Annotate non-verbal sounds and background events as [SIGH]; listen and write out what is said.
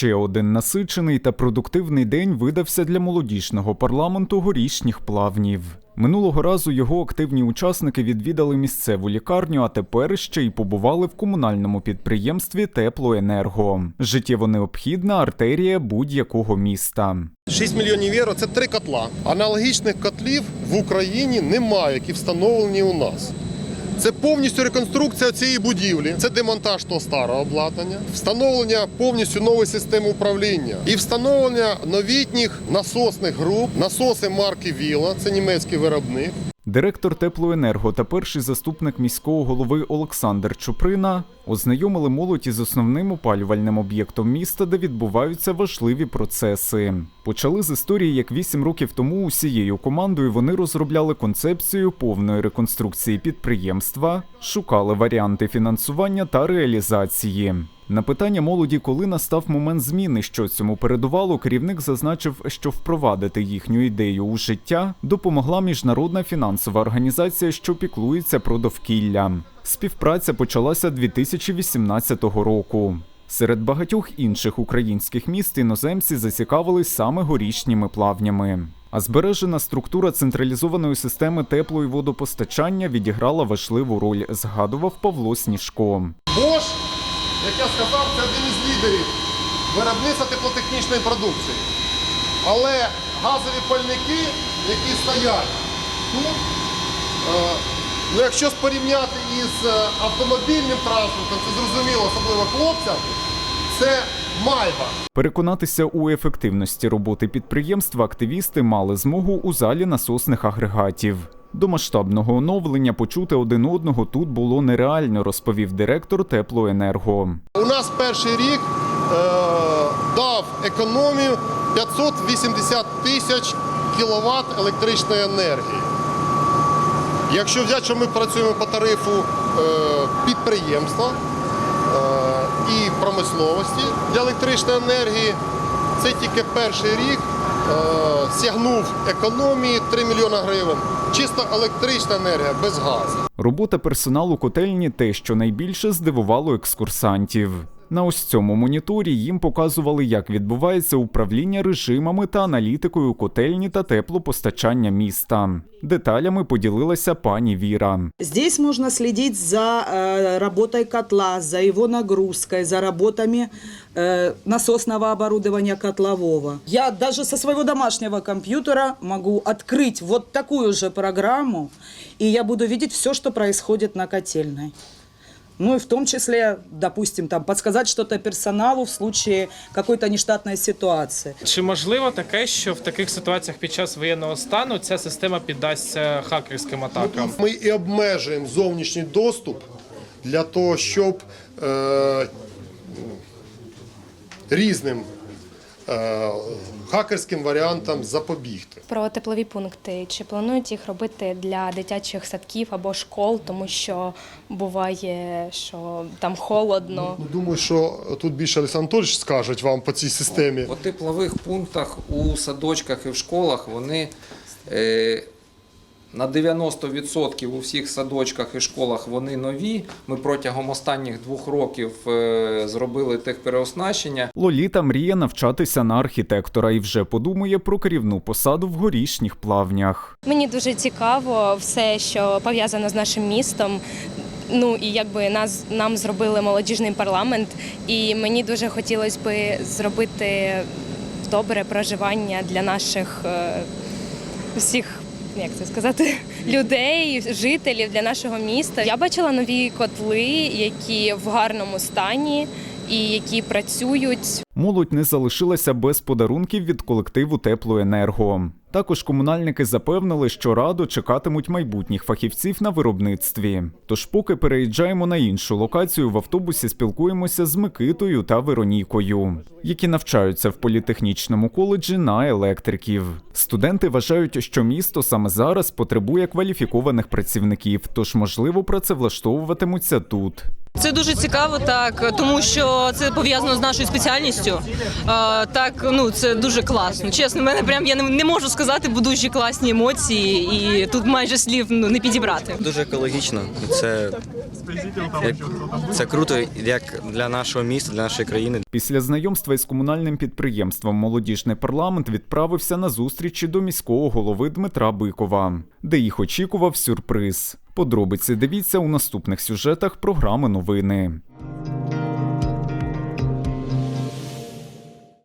Ще один насичений та продуктивний день видався для молодіжного парламенту горішніх плавнів. Минулого разу його активні учасники відвідали місцеву лікарню, а тепер ще й побували в комунальному підприємстві Теплоенерго. Життєво необхідна артерія будь-якого міста. 6 мільйонів євро це три котла. Аналогічних котлів в Україні немає, які встановлені у нас. Це повністю реконструкція цієї будівлі, це демонтаж того старого обладнання, встановлення повністю нової системи управління і встановлення новітніх насосних груп, насоси марки Віла, це німецький виробник. Директор Теплоенерго та перший заступник міського голови Олександр Чуприна ознайомили молодь із основним опалювальним об'єктом міста, де відбуваються важливі процеси. Почали з історії, як вісім років тому усією командою вони розробляли концепцію повної реконструкції підприємства, шукали варіанти фінансування та реалізації. На питання молоді, коли настав момент зміни, що цьому передувало, керівник зазначив, що впровадити їхню ідею у життя допомогла міжнародна фінансова організація, що піклується про довкілля. Співпраця почалася 2018 року. Серед багатьох інших українських міст іноземці зацікавились саме горішніми плавнями. А збережена структура централізованої системи тепло- і водопостачання відіграла важливу роль, згадував Павло Сніжко. Bosch, як я сказав, це один із лідерів виробництва теплотехнічної продукції. Але газові пальники, які стоять тут, е, ну якщо порівняти із е, автомобільним транспортом, це зрозуміло, особливо хлопцям, це майба. Переконатися у ефективності роботи підприємства активісти мали змогу у залі насосних агрегатів. До масштабного оновлення почути один одного тут було нереально, розповів директор Теплоенерго. У нас перший рік е, дав економію 580 тисяч кіловат електричної енергії. Якщо взяти, що ми працюємо по тарифу е, підприємства е, і промисловості для електричної енергії, це тільки перший рік е, сягнув економії 3 мільйона гривень. Чисто електрична енергія без газу. Робота персоналу котельні те, що найбільше здивувало екскурсантів. На ось цьому моніторі їм показували, як відбувається управління режимами та аналітикою котельні та теплопостачання міста. Деталями поділилася пані Віра. Здесь можно следить за э, работой котла, за его нагрузкой, за работами э, насосного оборудования котлового. Я даже со своего домашнего компьютера могу открыть вот такую же программу, и я буду видеть все, что происходит на котельной. Ну и в том числе, допустим, там, подсказать что-то персоналу в случае какой-то нештатной ситуации. Чи можливо таке, що в таких ситуаціях під час воєнного стану ця система піддасться хакерським атакам? Ми і обмежуємо зовнішній доступ для того, щоб е, різним хакерським варіантам запобігти. Про теплові пункти. Чи планують їх робити для дитячих садків або школ, тому що буває, що там холодно. Ну, Думаю, що тут більше Олександр Анатольович скажуть вам по цій системі. По теплових пунктах у садочках і в школах вони е, на 90% у всіх садочках і школах вони нові. Ми протягом останніх двох років е, зробили техпереоснащення. Лоліта мріє навчатися на архітектора і вже подумує про керівну посаду в горішніх плавнях. Мені дуже цікаво все, що пов'язано з нашим містом. Ну і якби нас нам зробили молодіжний парламент, і мені дуже хотілося би зробити добре проживання для наших е, всіх. Як це сказати, [LAUGHS] людей, жителів для нашого міста. Я бачила нові котли, які в гарному стані і які працюють. Молодь не залишилася без подарунків від колективу Теплоенерго. Також комунальники запевнили, що радо чекатимуть майбутніх фахівців на виробництві. Тож, поки переїжджаємо на іншу локацію, в автобусі спілкуємося з Микитою та Веронікою, які навчаються в політехнічному коледжі на електриків. Студенти вважають, що місто саме зараз потребує кваліфікованих працівників, тож можливо працевлаштовуватимуться тут. Це дуже цікаво, так тому що це пов'язано з нашою спеціальністю. А, так, ну це дуже класно. Чесно, мене прям я не, не можу сказати, бо дуже класні емоції, і тут майже слів ну не підібрати. Дуже екологічно. Це, як, це круто як для нашого міста, для нашої країни. Після знайомства із комунальним підприємством Молодіжний парламент відправився на зустрічі до міського голови Дмитра Бикова, де їх очікував сюрприз. Подробиці дивіться у наступних сюжетах програми новини.